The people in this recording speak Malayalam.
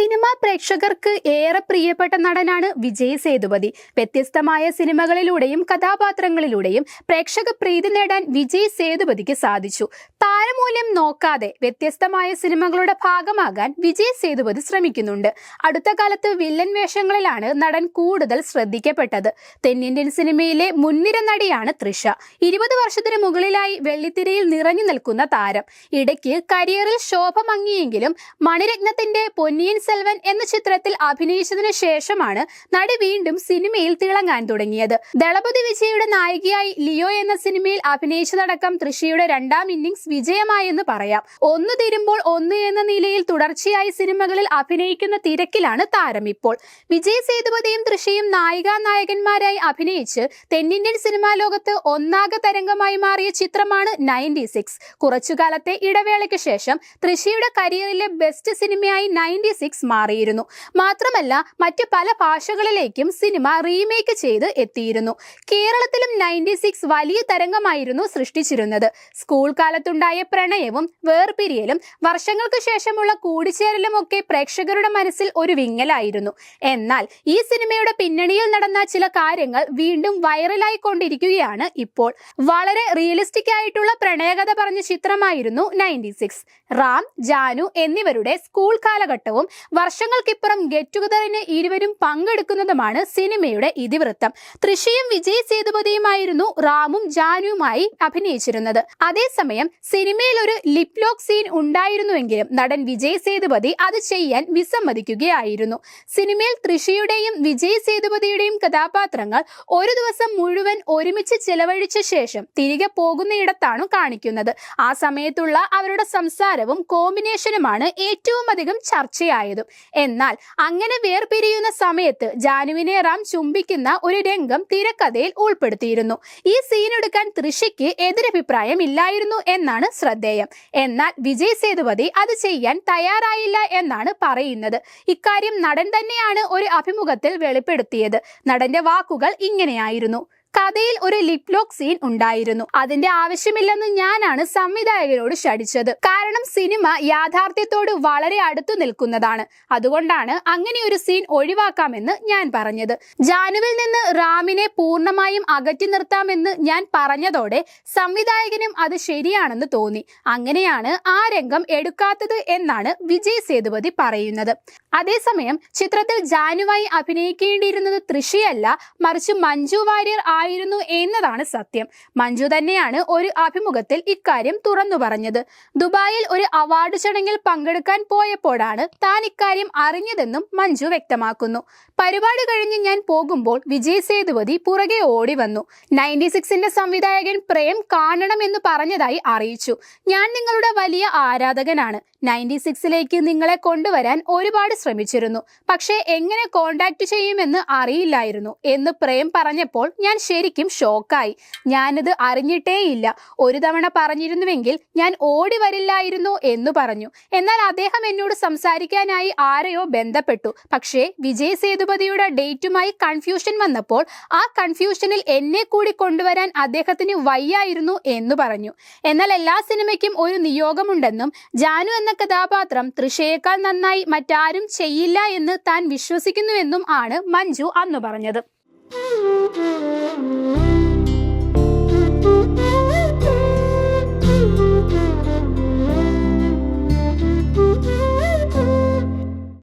സിനിമാ പ്രേക്ഷകർക്ക് ഏറെ പ്രിയപ്പെട്ട നടനാണ് വിജയ് സേതുപതി. വ്യത്യസ്തമായ സിനിമകളിലൂടെയും കഥാപാത്രങ്ങളിലൂടെയും പ്രേക്ഷക പ്രീതി നേടാൻ വിജയ് സേതുപതിക്ക് സാധിച്ചു. താരമൂല്യം നോക്കാതെ വ്യത്യസ്തമായ സിനിമകളുടെ ഭാഗമാകാൻ വിജയ് സേതുപതി ശ്രമിക്കുന്നുണ്ട്. അടുത്ത കാലത്ത് വില്ലൻ വേഷങ്ങളിലാണ് നടൻ കൂടുതൽ ശ്രദ്ധിക്കപ്പെട്ടത്. തെന്നിന്ത്യൻ സിനിമയിലെ മുൻനിര നടിയാണ് തൃഷ. ഇരുപത് വർഷത്തിന് മുകളിലായി വെള്ളിത്തിരയിൽ നിറഞ്ഞു നിൽക്കുന്ന താരം. ഇടയ്ക്ക് കരിയറിൽ ശോഭ മങ്ങിയെങ്കിലും മണിരത്നത്തിന്റെ പൊന്നിയൻ സെൽവൻ എന്ന ചിത്രത്തിൽ അഭിനയിച്ചതിനു ശേഷമാണ് നടി വീണ്ടും സിനിമയിൽ തിളങ്ങാൻ തുടങ്ങിയത്. ദളപതി വിജയുടെ നായികയായി ലിയോ എന്ന സിനിമയിൽ അഭിനയിച്ചതടക്കം തൃശിയുടെ രണ്ടാം ഇന്നിംഗ്സ് വിജയമായെന്ന് പറയാം. ഒന്ന് തീരുമ്പോൾ ഒന്ന് എന്ന നിലയിൽ തുടർച്ചയായി സിനിമകളിൽ അഭിനയിക്കുന്ന തിരക്കിലാണ് താരം ഇപ്പോൾ. വിജയ് സേതുപതിയും തൃശിയും നായികാ നായകന്മാരായി അഭിനയിച്ച് തെന്നിന്ത്യൻ സിനിമാ ലോകത്ത് ഒന്നാകെ തരംഗമായി മാറിയ ചിത്രമാണ് നയന്റി സിക്സ് കുറച്ചുകാലത്തെ ഇടവേളയ്ക്ക് ശേഷം തൃശിയുടെ കരിയറിലെ ബെസ്റ്റ് സിനിമയായി നയന്റി സിക്സ് മാറിയിരുന്നു. മാത്രമല്ല മറ്റ് പല ഭാഷകളിലേക്കും സിനിമ റീമേക്ക് ചെയ്ത് എത്തിയിരുന്നു. കേരളത്തിലും നയന്റി സിക്സ് വലിയ തരംഗമായിരുന്നു സൃഷ്ടിച്ചിരുന്നത്. സ്കൂൾ കാലത്തുണ്ടായ പ്രണയവും വേർപിരിയലും വർഷങ്ങൾക്ക് ശേഷമുള്ള കൂടിച്ചേരലും ഒക്കെ പ്രേക്ഷകരുടെ മനസ്സിൽ ഒരു വിങ്ങലായിരുന്നു. എന്നാൽ ഈ സിനിമയുടെ പിന്നണിയിൽ നടന്ന ചില കാര്യങ്ങൾ വീണ്ടും വൈറലായി കൊണ്ടിരിക്കുകയാണ് ഇപ്പോൾ. വളരെ റിയലിസ്റ്റിക് ആയിട്ടുള്ള പ്രണയകഥ പറഞ്ഞ ചിത്രമായിരുന്നു നയന്റി സിക്സ്. റാം ജാനു എന്നിവരുടെ സ്കൂൾ കാലഘട്ടവും വർഷങ്ങൾക്കിപ്പുറം ഗെറ്റ് ടുഗദറിന് ഇരുവരും പങ്കെടുക്കുന്നതുമാണ് സിനിമയുടെ ഇതിവൃത്തം. തൃശയും വിജയ് സേതുപതിയുമായിരുന്നു റാമും ജാനുവുമായി അഭിനയിച്ചിരുന്നത്. അതേസമയം സിനിമയിൽ ഒരു ലിപ് ലോക്ക് സീൻ ഉണ്ടായിരുന്നുവെങ്കിലും നടൻ വിജയ് സേതുപതി അത് ചെയ്യാൻ വിസമ്മതിക്കുകയായിരുന്നു. സിനിമയിൽ തൃശിയുടെയും വിജയ് സേതുപതിയുടെയും കഥാപാത്രങ്ങൾ ഒരു ദിവസം മുഴുവൻ ഒരുമിച്ച് ചെലവഴിച്ച ശേഷം തിരികെ പോകുന്നയിടത്താണ് കാണിക്കുന്നത്. ആ സമയത്തുള്ള അവരുടെ സംസാരവും കോമ്പിനേഷനുമാണ് ഏറ്റവും അധികം ചർച്ചയായതും. എന്നാൽ അങ്ങനെ വേർപിരിയുന്ന സമയത്ത് ജാനുവിനെ റാം ചുംബിക്കുന്ന ഒരു രംഗം തിരക്കഥയിൽ ഉൾപ്പെടുത്തിയിരുന്നു. ഈ സീൻ എടുക്കാൻ തൃഷയ്ക്ക് എതിരഭിപ്രായം ഇല്ലായിരുന്നു എന്നാണ് ശ്രദ്ധേയം. എന്നാൽ വിജയ് സേതുപതി അത് ചെയ്യാൻ തയ്യാറായില്ല എന്നാണ് പറയുന്നത്. ഇക്കാര്യം നടൻ തന്നെയാണ് ഒരു അഭിമുഖത്തിൽ വെളിപ്പെടുത്തിയത്. നടന്റെ വാക്കുകൾ ഇങ്ങനെയായിരുന്നു. കഥയിൽ ഒരു ലിപ് ലോക്ക് സീൻ ഉണ്ടായിരുന്നു. അതിന്റെ ആവശ്യമില്ലെന്ന് ഞാനാണ് സംവിധായകനോട് ശടിച്ചത് കാരണം സിനിമ യാഥാർത്ഥ്യത്തോട് വളരെ അടുത്തു നിൽക്കുന്നതാണ്. അതുകൊണ്ടാണ് അങ്ങനെ ഒരു സീൻ ഒഴിവാക്കാമെന്ന് ഞാൻ പറഞ്ഞത്. ജാനുവിൽ നിന്ന് റാമിനെ പൂർണമായും അകറ്റി നിർത്താമെന്ന് ഞാൻ പറഞ്ഞതോടെ സംവിധായകനും അത് ശരിയാണെന്ന് തോന്നി. അങ്ങനെയാണ് ആ രംഗം എടുക്കാത്തത് എന്നാണ് വിജയ് സേതുപതി പറയുന്നത്. അതേസമയം ചിത്രത്തിൽ ജാനുവായി അഭിനയിക്കേണ്ടിയിരുന്നത് തൃശിയല്ല മറിച്ച് മഞ്ജു വാര്യർ ആയിരുന്നു എന്നതാണ് സത്യം. മഞ്ജു തന്നെയാണ് ഒരു അഭിമുഖത്തിൽ ഇക്കാര്യം തുറന്നു പറഞ്ഞത്. ദുബായിൽ ഒരു അവാർഡ് ചടങ്ങിൽ പങ്കെടുക്കാൻ പോയപ്പോഴാണ് താൻ ഇക്കാര്യം അറിഞ്ഞതെന്നും മഞ്ജു വ്യക്തമാക്കുന്നു. പരിപാടി കഴിഞ്ഞ് ഞാൻ പോകുമ്പോൾ വിജയ് സേതുപതി പുറകെ ഓടി വന്നു. നയന്റി സിക്സിന്റെ സംവിധായകൻ പ്രേം കാണണമെന്ന് പറഞ്ഞതായി അറിയിച്ചു. ഞാൻ നിങ്ങളുടെ വലിയ ആരാധകനാണ്. നയന്റി സിക്സിലേക്ക് നിങ്ങളെ കൊണ്ടുവരാൻ ഒരുപാട് ശ്രമിച്ചിരുന്നു. പക്ഷേ എങ്ങനെ കോണ്ടാക്ട് ചെയ്യുമെന്ന് അറിയില്ലായിരുന്നു. എന്ന് പ്രേം പറഞ്ഞപ്പോൾ ഞാൻ ശരിക്കും ഷോക്കായി ഞാനിത് അറിഞ്ഞിട്ടേയില്ല. ഒരു തവണ പറഞ്ഞിരുന്നുവെങ്കിൽ ഞാൻ ഓടി വരില്ലായിരുന്നു എന്ന് പറഞ്ഞു. എന്നാൽ അദ്ദേഹം എന്നോട് സംസാരിക്കാനായി ആരെയോ ബന്ധപ്പെട്ടു. പക്ഷേ വിജയ് സേതുപതിയുടെ ഡേറ്റുമായി കൺഫ്യൂഷൻ വന്നപ്പോൾ ആ കൺഫ്യൂഷനിൽ എന്നെ കൂടി കൊണ്ടുവരാൻ അദ്ദേഹത്തിന് വയ്യായിരുന്നു എന്ന് പറഞ്ഞു. എന്നാൽ എല്ലാ സിനിമയ്ക്കും ഒരു നിയോഗമുണ്ടെന്നും ജാനു എന്ന കഥാപാത്രം തൃഷയേക്കാൾ നന്നായി മറ്റാരും ചെയ്യില്ല എന്ന് താൻ വിശ്വസിക്കുന്നുവെന്നും ആണ് മഞ്ജു അന്ന് പറഞ്ഞത്.